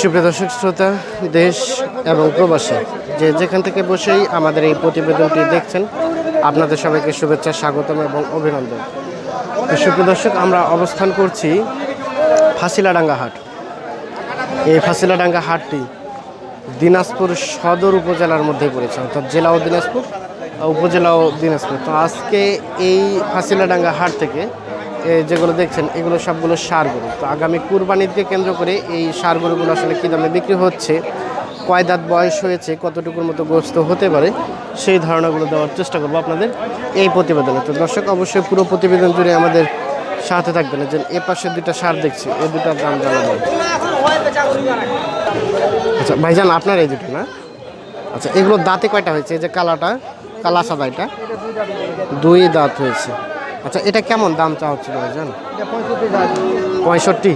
সুপ্রিয় দর্শক, শ্রোতা, দেশ এবং প্রবাসী, যে যেখান থেকে বসেই আমাদের এই প্রতিবেদনটি দেখছেন, আপনাদের সবাইকে শুভেচ্ছা, স্বাগতম এবং অভিনন্দন। সুপ্রিয় দর্শক, আমরা অবস্থান করছি ফাঁসিলাডাঙ্গা হাট। এই ফাঁসিলাডাঙ্গা হাটটি দিনাজপুর সদর উপজেলার মধ্যে পড়েছে, অর্থাৎ জেলাও দিনাজপুর উপজেলাও দিনাজপুর। তো আজকে এই ফাঁসিলাডাঙ্গা হাট থেকে যেগুলো দেখছেন, এগুলো সবগুলো সার গরু। তো আগামী কুরবানিকে কেন্দ্র করে এই সার গরুগুলো আসলে কী দামে বিক্রি হচ্ছে, কয় দাঁত বয়স হয়েছে, কতটুকুর মতো গ্রস্ত হতে পারে, সেই ধারণাগুলো দেওয়ার চেষ্টা করব আপনাদের এই প্রতিবেদনে। তো দর্শক, অবশ্যই পুরো প্রতিবেদন জুড়ে আমাদের সাথে থাকবেন। যে এ পাশে দুইটা সার দেখছি এই দুটার দাম জানা জানাবেন আচ্ছা ভাইজান, আপনার এই দুটো না? আচ্ছা এগুলো দাঁতে কয়টা হয়েছে? এই যে কালাটা, কালা সাদা এটা? দুই দাঁত হয়েছে। আচ্ছা এটা কেমন দাম চাওয়া হচ্ছিল ভাইজান? পঁয়ষট্টি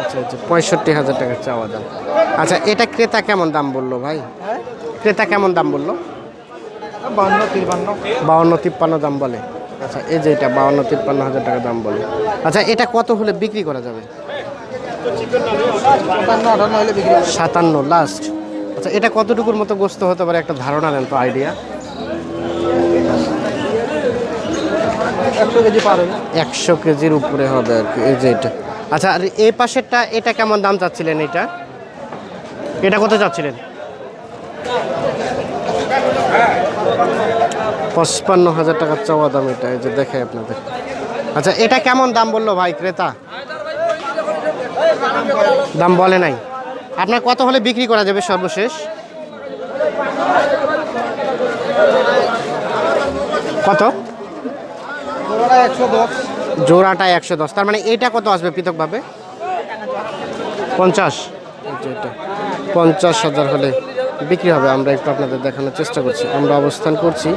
আচ্ছা আচ্ছা। পঁয়ষট্টি হাজার টাকা চাওয়া দাম। আচ্ছা এটা ক্রেতা কেমন দাম বলল ভাই? ক্রেতা কেমন দাম বলল? বান্ন তিরপান্ন। বাউন্ন তিপ্পান্ন দাম বলে। আচ্ছা এই যে এটা বাউন্ন তিপ্পান্ন হাজার টাকা দাম বলে। আচ্ছা এটা কত হলে বিক্রি করা যাবে? সাতান্ন লাস্ট আচ্ছা এটা কতটুকুর মতো গোস্ত হতে পারে? একটা ধারণা দেন তো আইডিয়া একশো কেজি একশো কেজির উপরে হবে আর কি, এই যে এটা। আচ্ছা আর এই পাশেরটা, এটা কেমন দাম চাচ্ছিলেন এটা? এটা কত চাচ্ছিলেন? পঁচপান্ন হাজার টাকার চাওয়া দাম এটা, এই যে দেখে আপনাদের। আচ্ছা এটা কেমন দাম বলল ভাই ক্রেতা? দাম বলে নাই। আপনার কত হলে বিক্রি করা যাবে সর্বশেষ? কত? জোড়াটা একশো দশ। তার মানে এটা কত আসবে পৃথকভাবে? পঞ্চাশ। এটা পঞ্চাশ হাজার হলে বিক্রি হবে। আমরা একটু আপনাদের দেখানোর চেষ্টা করছি। আমরা অবস্থান করছি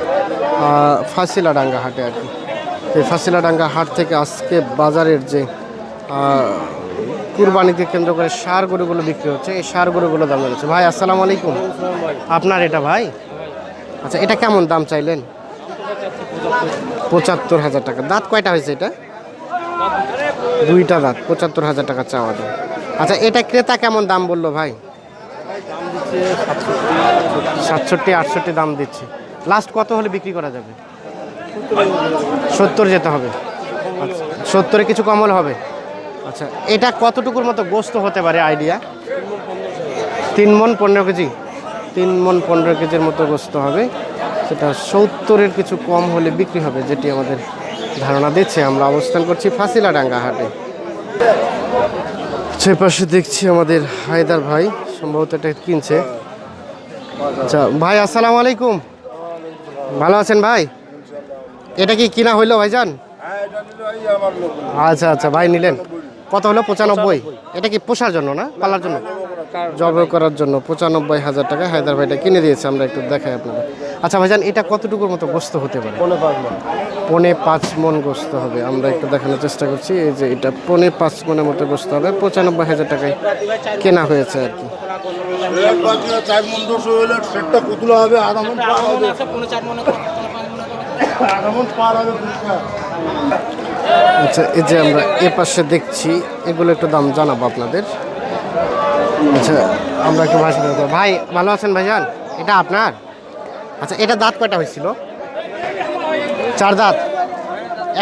ফাঁসিলাডাঙ্গা হাটে আর কি। এই ফাঁসিলাডাঙ্গা হাট থেকে আজকে বাজারের যে কুরবানিকে কেন্দ্র করে সার গরুগুলো বিক্রি হচ্ছে। এই সার গরুগুলো দাম রয়েছে ভাই আসসালামু আলাইকুম। আপনার এটা ভাই। আচ্ছা এটা কেমন দাম চাইলেন? পঁচাত্তর হাজার টাকা। দাঁত কয়টা হয়েছে এটা? দুইটা দাঁত, পঁচাত্তর হাজার টাকা চাওয়া দাম। আচ্ছা এটা ক্রেতা কেমন দাম বলল ভাই? সাতষট্টি, আটষট্টি দাম দিচ্ছে। লাস্ট কত হলে বিক্রি করা যাবে? সত্তর যেতে হবে। আচ্ছা সত্তরে কিছু কমল হবে? আচ্ছা এটা কতটুকুর মতো গোস্ত হতে পারে আইডিয়া? তিন মন পনেরো কেজি। তিন মন পনেরো কেজির মতো গোস্ত হবে। সেটা সত্তরের কিছু কম হলে বিক্রি হবে, যেটি আমাদের ধারণা দিচ্ছে। আমরা অবস্থান করছি ফাঁসিলাডাঙ্গা হাটে। সে পাশে দেখছি আমাদের হায়দার ভাই, সম্ভবত এটা কিনছে। আচ্ছা ভাই, আসসালামু আলাইকুম। ভালো আছেন ভাই? এটা কি কিনা হইল ভাইজান? আচ্ছা আচ্ছা ভাই নিলেন। কত হলো? পঁচানব্বই। এটা কি পোষার জন্য না? পালার জন্য? জব করার জন্য। পঁচানব্বই হাজার টাকা হায়দার ভাইটা কিনে দিয়েছে। আমরা একটু দেখাই আপনাদের। আচ্ছা ভাইজান এটা কতটুকুর মতো গোস্ত হতে পারে? পনে পাঁচ মন গোস্ত হবে। আমরা একটু দেখানোর চেষ্টা করছি এই যে এটা পনে পাঁচ মনের মতো গোস্ত হবে। পঁচানব্বই হাজার টাকায় কেনা হয়েছে আর কি। মন মন মন। আচ্ছা এই যে আমরা এ পাশে দেখছি এগুলো একটু দাম জানাব আপনাদের। আচ্ছা আমরা একটু ভাই ভালো আছেন ভাইজান? এটা আপনার? আচ্ছা এটা দাঁত কয়টা হয়েছিল? চার দাঁত?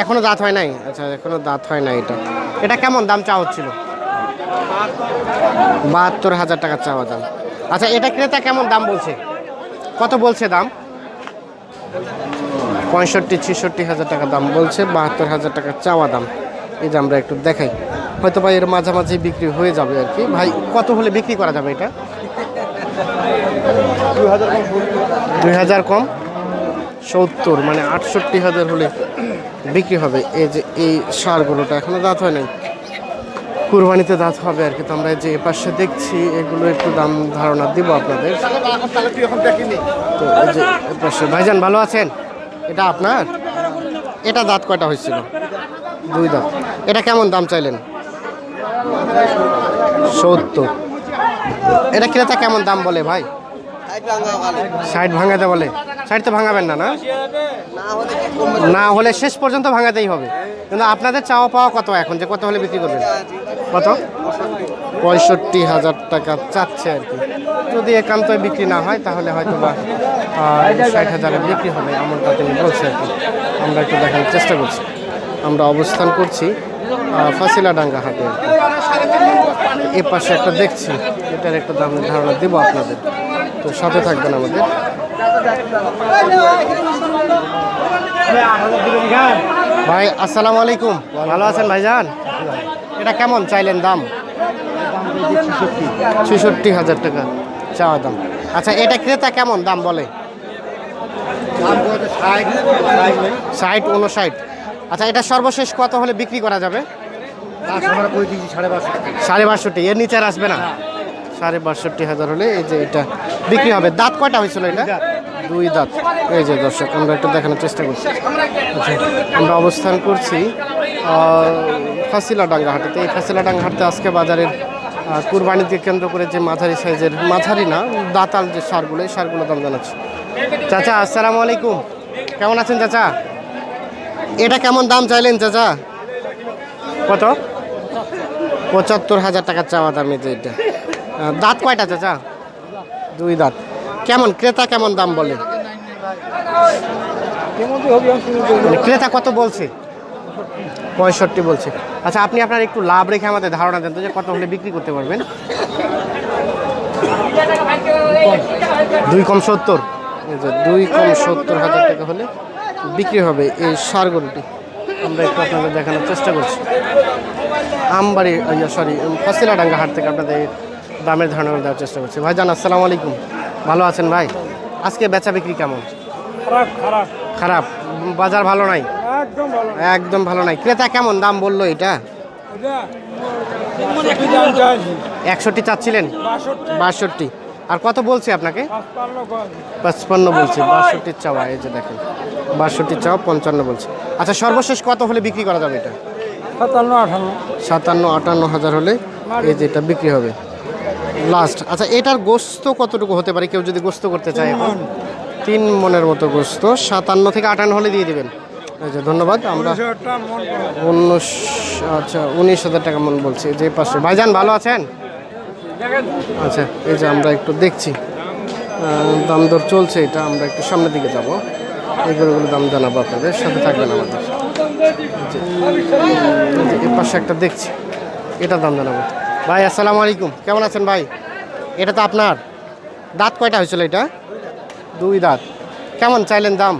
এখনও দাঁত হয় নাই? আচ্ছা এখনও দাঁত হয় নাই এটা। এটা কেমন দাম চাওয়া হচ্ছিল? বাহাত্তর হাজার টাকা চাওয়া দাম আচ্ছা এটা ক্রেতা কেমন দাম বলছে? কত বলছে দাম? পঁয়ষট্টি, ছেষট্টি হাজার টাকা দাম বলছে, বাহাত্তর হাজার টাকা চাওয়া দাম এই যে আমরা একটু দেখাই। হয়তো ভাই এর মাঝামাঝি বিক্রি হয়ে যাবে আর কি। ভাই, কত হলে বিক্রি করা যাবে এটা? দুই হাজার কম সত্তর। মানে আটষট্টি হাজার হলে বিক্রি হবে। এই যে এই সার গরুটা এখনও দাঁত হয় নাই? কুরবানিতে দাঁত হবে আর কি। তো আমরা যে এপাশে দেখছি, এগুলো একটু দাম ধারণা দিব আপনাদের। তো এই যে এপাশে, ভাইজান ভালো আছেন? এটা আপনার? এটা দাঁত কয়টা হয়েছিল? দুই দাঁত। এটা কেমন দাম চাইলেন? সত্তর। এটা ক্রেতা কেমন দাম বলে ভাই? ষাট ভাঙাতে বলে। সাইড তো ভাঙাবেন না না? না হলে শেষ পর্যন্ত ভাঙাতেই হবে। কিন্তু আপনাদের চাওয়া পাওয়া কত এখন? যে কত হলে বিক্রি করবেন? কত? পঁয়ষট্টি হাজার টাকা চাচ্ছে আর কি। যদি একান্ত বিক্রি না হয়, তাহলে হয়তো বা ষাট হাজারে বিক্রি হবে, এমনটা তিনি বলছে আর কি। আমরা একটু দেখানোর চেষ্টা করছি। আমরা অবস্থান করছি ফাসিলাডাঙ্গা হাটে। এ পাশে একটা দেখছি, এটার একটা দামের ধারণা দেবো আপনাদের। তো সাথে থাকবেন আমাদের। ভাই আসসালামু আলাইকুম। ভালো আছেন ভাইজান? এটা কেমন চাইলেন দাম? ছেষট্টি হাজার টাকা চাওয়া দাম। আচ্ছা এটা ক্রেতা কেমন দাম বলে? ষাট উনষাট আচ্ছা এটা সর্বশেষ কত হলে বিক্রি করা যাবে? সাড়ে বাষট্টি এর নিচে আসবে না? সাড়ে বাষট্টি হাজার হলে এই যে এটা বিক্রি হবে। দাঁত কয়টা হয়েছিল এটা? দুই দাঁত। এই যে দর্শক আমরা একটু দেখানোর চেষ্টা করছি। আচ্ছা, আমরা অবস্থান করছি ফাঁসিলাডাঙ্গা হাটেতে। এই ফাঁসিলাডাঙ্গা হাটতে আজকে বাজারের কুরবানিকে কেন্দ্র করে যে মাঝারি সাইজের মাঝারি না দাতাল যে সারগুলো এই সারগুলো দাম জানাচ্ছি। চাচা আসসালামু আলাইকুম। কেমন আছেন চাচা? এটা কেমন দাম চাইলেন চাচা? কত? পঁচাত্তর হাজার টাকা চাওয়া দাম এই যে এটা। দাঁত কয়টা চাচা দুই দাঁত। কেমন, ক্রেতা কেমন দাম বলে? মানে ক্রেতা কত বলছে? পঁয়ষট্টি বলছে। আচ্ছা আপনি আপনার একটু লাভ রেখে আমাদের ধারণা দেন তো যে কত হলে বিক্রি করতে পারবেন। দুই কম সত্তর। দুই কম সত্তর হাজার টাকা হলে বিক্রি হবে এই সার গরুটি আমরা একটু আপনাদের দেখানোর চেষ্টা করছি। আমবাড়ি সরি ফাসিলাডাঙ্গা হাট থেকে আপনাদের দামের ধারণা দেওয়ার চেষ্টা করছি। ভাইজান আসসালামু আলাইকুম। ভালো আছেন ভাই? আজকে বেচা বিক্রি কেমন? খারাপ খারাপ। খারাপ। বাজার ভালো নাই? একদম ভালো একদম ভালো নাই। ক্রেতা কেমন দাম বলল এটা? একষট্টি চাচ্ছিলেন? বাষট্টি। আর কত বলছে আপনাকে? পাঁচপান্ন বলছে। বাষট্টির চাওয়া এই যে দেখেন। বাষট্টির চাওয়া পঞ্চান্ন বলছে। আচ্ছা সর্বশেষ কত হলে বিক্রি করা যাবে এটা? সাতান্ন আঠান্ন সাতান্ন আটান্ন হাজার হলে এই যে এটা বিক্রি হবে। লাস্ট আচ্ছা এটার গোস্ত কতটুকু হতে পারে? কেউ যদি গোস্ত করতে চায় এখন। তিন মনের মতো গোস্ত। সাতান্ন থেকে আটান্ন হলে দিয়ে দেবেন। এই যে ধন্যবাদ। আমরা উনিশ আচ্ছা উনিশ হাজার টাকা মন বলছি। যে পাশে ভাইজান ভালো আছেন? আচ্ছা এই যে আমরা একটু দেখছি। দাম দর চলছে এটা। আমরা একটু সামনের দিকে যাব। এইগুলোগুলো দাম জানাব আপনাদের। সাথে থাকবেন আমাদের। এই এই এর পাশে একটা দেখছি। এটা দাম জানাব। ভাই আসসালামু আলাইকুম। কেমন আছেন ভাই? এটা তো আপনার। দাঁত কয়টা হয়েছিল এটা? দুই দাঁত। কেমন চাইলেন দাম?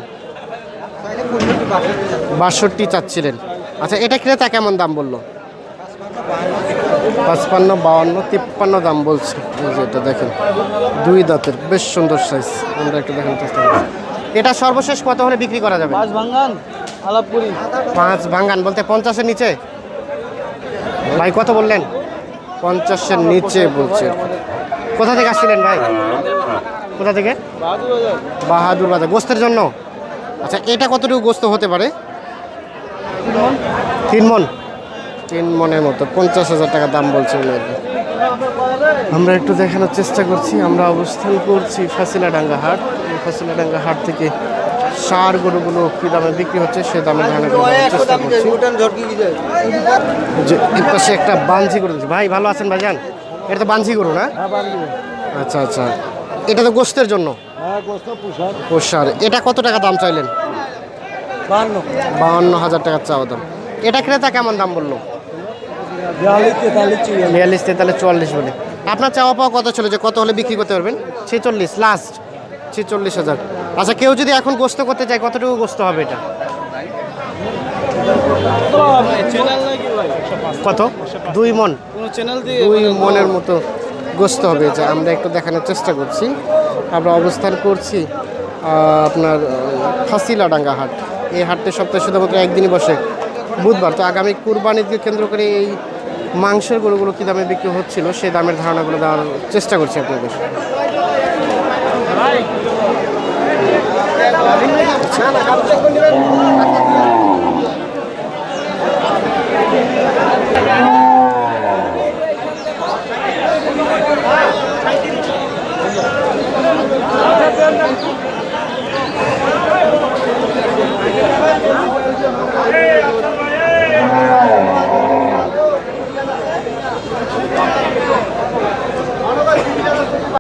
বাষট্টি চাচ্ছিলেন। আচ্ছা এটা ক্রেতা কেমন দাম বলল? পাঁচপান্ন বাউান্ন তিপ্পান্ন দাম বলছে। যে এটা দেখেন দুই দাঁতের। বেশ সুন্দর সাইজ আমরা একটু দেখানোর চেষ্টা করছি এটা সর্বশেষ কত হলে বিক্রি করা যাবে? পাঁচ ভাঙ্গান পাঁচ ভাঙ্গান বলতে পঞ্চাশের নিচে? ভাই কত বললেন? পঞ্চাশের নিচে বলছে। কোথা থেকে আসছিলেন ভাই? কোথা থেকে? বাহাদুর বাজার। গোস্তের জন্য? আচ্ছা এটা কতটুকু গোস্ত হতে পারে? তিন মন। তিন মনের মতো, পঞ্চাশ হাজার টাকা দাম বলছে আমরা একটু দেখানোর চেষ্টা করছি, আমরা অবস্থান করছি ফাসিলাডাঙ্গা হাট। ফাসিলাডাঙ্গা হাট থেকে সার গরুগুলো কী দামে বিক্রি হচ্ছে সে দামে ধারণা চেষ্টা করছি। যে পাশে একটা বাঞ্ঝি গরু। ভাই ভালো আছেন ভাইজান? এটা তো বাঞ্ঝি গরু না? হ্যাঁ আচ্ছা আচ্ছা। এটা তো গোস্তের জন্য? হ্যাঁ পোষার। এটা কত টাকা দাম চাইলেন? বাহান্ন। হাজার টাকার চাওয়া দাম। এটা ক্রেতা কেমন দাম বলল? বিয়াল্লিশ তেতাল্লিশ চুয়াল্লিশ। বলে। আপনার চাওয়া পাওয়া কত ছিল যে কত হলে বিক্রি করতে পারবেন? ছেচল্লিশ লাস্ট ছেচল্লিশ হাজার। আচ্ছা কেউ যদি এখন গোস্ত করতে চায়, কতটুকু গোস্ত হবে এটা? কত? দুই মন। দুই মনের মতো গোস্ত হবে যা আমরা একটু দেখানোর চেষ্টা করছি। আমরা অবস্থান করছি আপনার, ফাঁসিলাডাঙ্গা হাট। এই হাটটি সপ্তাহে শুধুমাত্র একদিনই বসে। বুধবার, তো আগামী কুরবানিকে কেন্দ্র করে এই মাংসের গরুগুলো কী দামে বিক্রি হচ্ছিল, সেই দামের ধারণাগুলো দেওয়ার চেষ্টা করছি আপনাদের। Hey,